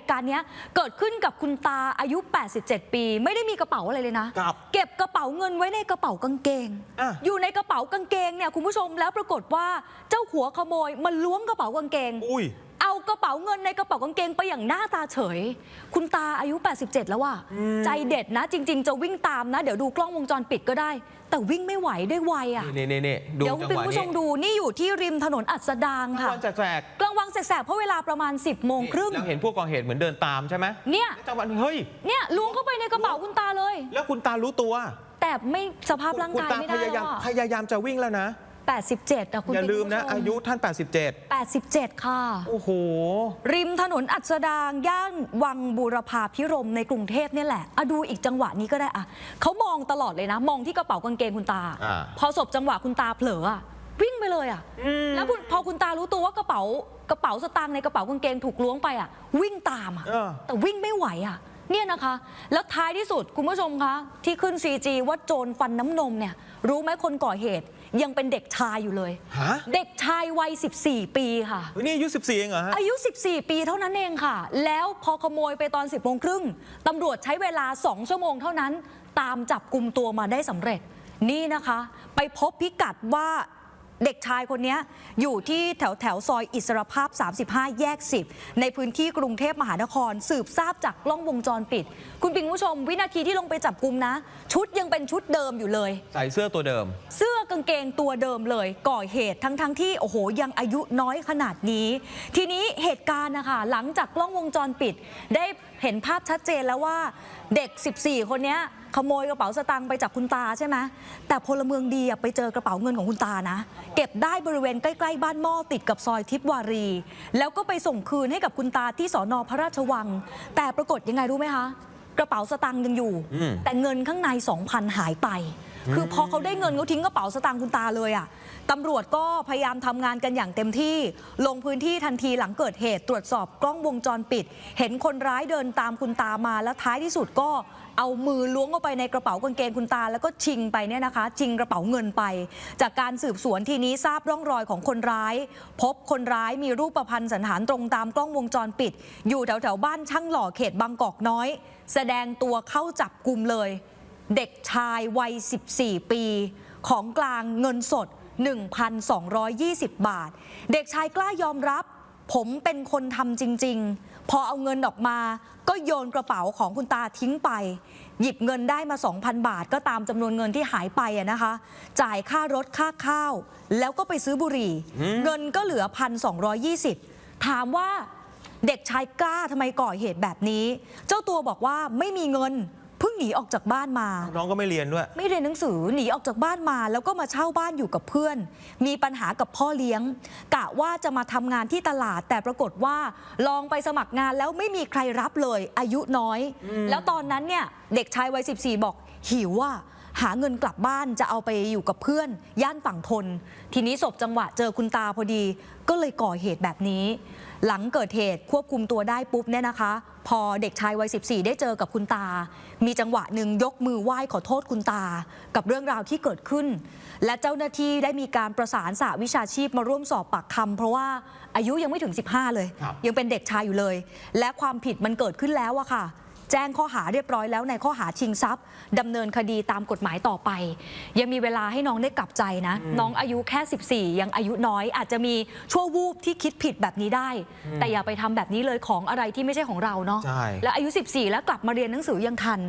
ตุการณ์เนี้ยเกิดขึ้นกับคุณตาอายุ 87 ปี ไม่ได้มีกระเป๋าอะไรเลยนะ ครับเก็บกระเป๋าเงินไว้ในกระเป๋ากางเกงอะอยู่ในกระเป๋ากางเกงเนี่ยคุณผู้ชมแล้วปรากฏว่าเจ้าหัวขโมยมันล้วงกระเป๋ากางเกง อุ้ย เอากระเป๋าเงินในกระเป๋ากางเกงไปอย่างหน้าตาเฉย คุณตาอายุ 87 แล้วว่ะใจเด็ดนะ จริง ๆ จะวิ่งตามนะ เดี๋ยวดูกล้องวงจรปิดก็ได้ แต่วิ่งไม่ไหวด้วยวัยอะนี่นี่นี่ดูเดี๋ยวจังคุณหวะผู้ชนี้มดูนี่อยู่ที่ริมถนนอัสดางกลางค่ะวันแสกกลางวันแสกๆเพราะเวลาประมาณ 10โมงๆครึ่งแล้วเห็นผู้ก่อเหตุเหมือนเดินตามใช่ไหมเนี่ยแล้วจังหวะเฮ้ยเนี่ยล้วงเข้าไปในกระเป๋าคุณตาเลย แล้วคุณตารู้ตัว แต่ไม่สภาพร่างคุณกายตาไม่พได้ยายามแล้วอะพยายามจะวิ่งแล้วนะ 87อะคุณอย่าลืมนะคุณผู้ชอายุท่าน 87 87 ค่ะ โอ้โห ริมถนนอัสดางย่านวังบูรพาพิรมในกรุงเทพเนี่ยแหละอะดูอีกจังหวะนี้ก็ได้อะเขามองตลอดเลยนะ มองที่กระเป๋ากางเกงคุณตาอ่าพอศพจังหวะคุณตาเผลออะวิ่งไปเลยอะแล้วคุณพอคุณตารู้ตัวว่ากระเป๋ากระเป๋าสตางค์ในกระเป๋ากางเกงถูกล้วงไปอะวิ่งตามอะเออแต่วิ่งไม่ไหวอะเนี่ยนะคะ แล้วท้ายที่สุดคุณผู้ชมคะที่ขึ้น CG ว่าโจรฟันน้ำนมเนี่ย รู้ไหมคนก่อเหตุ ยังเป็นเด็กชายอยู่เลย ฮะเด็กชายวัย 14 ปีค่ะ เฮ้ยนี่อายุ14เองเหรอฮะอายุ 14 ปีเท่านั้นเองค่ะ แล้วพอขโมยไปตอน 10โมงครึ่งตำรวจใช้เวลา 2 ชั่วโมงเท่านั้น ตามจับกลุ่มตัวมาได้สำเร็จ นี่นะคะ ไปพบพิกัดว่า เด็กชายคนนี้อยู่ที่แถวแถวซอยอิสรภาพ 35 แยก 10 ในพื้นที่กรุงเทพมหานคร สืบทราบจากกล้องวงจรปิด คุณปิงผู้ชม วินาทีที่ลงไปจับกลุ่มนะ ชุดยังเป็นชุดเดิมอยู่เลย ใส่เสื้อตัวเดิม เสื้อกางเกงตัวเดิมเลย ก่อเหตุทั้งทั้งๆที่โอ้โหยังอายุน้อยขนาดนี้ ทีนี้เหตุการณ์นะคะหลังจากกล้องวงจรปิดได้เห็นภาพชัดเจนแล้วว่าเด็ก 14 คนเนี้ยขโมยกระเป๋าสตางค์ไปจากคุณตาใช่ไหมแต่พลเมืองดีอะไปเจอกระเป๋าเงินของคุณตานะ เก็บได้บริเวณใกล้ๆบ้านหม้อติดกับซอยทิพวารี แล้วก็ไปส่งคืนให้กับคุณตาที่สอนอพระราชวัง แต่ปรากฏยังไงรู้ไหมคะ กระเป๋าสตางค์ยังอยู่อืมแต่เงินข้างใน 2,000 หายไป คือพอเขาได้เงินเขาทิ้งกระเป๋าสตางค์คุณตาเลยอะ่ะตำรวจก็พยายามทำงานกันอย่างเต็มที่ ลงพื้นที่ทันทีหลังเกิดเหตุตรวจสอบกล้องวงจรปิด เห็นคนร้ายเดินตามคุณตามาแล้วท้ายที่สุดก็เอามือล้วงเข้าไปในกระเป๋ากางเกงคุณตา แล้วก็ชิงไปเนี่ยนะคะ ชิงกระเป๋าเงินไป จากการสืบสวนทีนี้ทราบร่องรอยของคนร้าย พบคนร้ายมีรูปประพันธ์สันฐานตรงตามกล้องวงจรปิด อยู่แถวแถวบ้านช่างหล่อเขตบางกอกน้อย แสดงตัวเข้าจับกลุ่มเลย เด็กชายวัย 14 ปี ของกลางเงินสด 1,220 บาท เด็กชายกล้ายอมรับ ผมเป็นคนทำจริง ๆ พอเอาเงินออกมา ก็โยนกระเป๋าของคุณตาทิ้งไป หยิบเงินได้มา 2,000 บาทก็ตามจำนวนเงินที่หายไปอะนะคะ จ่ายค่ารถค่าข้าว แล้วก็ไปซื้อบุหรี่ เงินก็เหลือ 1,220 ถามว่าเด็กชายกล้าทำไมก่อเหตุแบบนี้ เจ้าตัวบอกว่าไม่มีเงินเพิ่ง หนีออกจากบ้านมา น้องก็ไม่เรียนด้วย ไม่เรียนหนังสือหนีออกจากบ้านมา แล้วก็มาเช่าบ้านอยู่กับเพื่อน มีปัญหากับพ่อเลี้ยง กะว่าจะมาทำงานที่ตลาด แต่ปรากฏว่าลองไปสมัครงานแล้วไม่มีใครรับเลย อายุน้อย แล้วตอนนั้นเนี่ยเด็กชายวัย 14 บอกหิวว่า หาเงินกลับบ้านจะเอาไปอยู่กับเพื่อน ย่านฝั่งทน ทีนี้ศพจังหวะเจอคุณตาพอดี ก็เลยก่อเหตุแบบนี้ หลังเกิดเหตุควบคุมตัวได้ปุ๊บเนี่ยนะคะ พอเด็กชายวัย 14 ได้เจอกับคุณตา มีจังหวะหนึ่งยกมือไหว้ขอโทษคุณตา กับเรื่องราวที่เกิดขึ้น และเจ้าหน้าที่ได้มีการประสานสหวิชาชีพมาร่วมสอบปากคำเพราะว่าอายุยังไม่ถึง 15 เลยครับยังเป็นเด็กชายอยู่เลย และความผิดมันเกิดขึ้นแล้วอะค่ะ แจ้งข้อหาเรียบร้อยแล้วในข้อหาชิงทรัพย์ดำเนินคดีตามกฎหมายต่อไป ยังมีเวลาให้น้องได้กลับใจนะ น้องอายุแค่ 14 ยังอายุน้อย อาจจะมีชั่ววูบที่คิดผิดแบบนี้ได้ แต่อย่าไปทำแบบนี้เลยของอะไรที่ไม่ใช่ของเราเนาะใช่และอายุ 14 แล้วกลับมาเรียนหนังสือยังทัน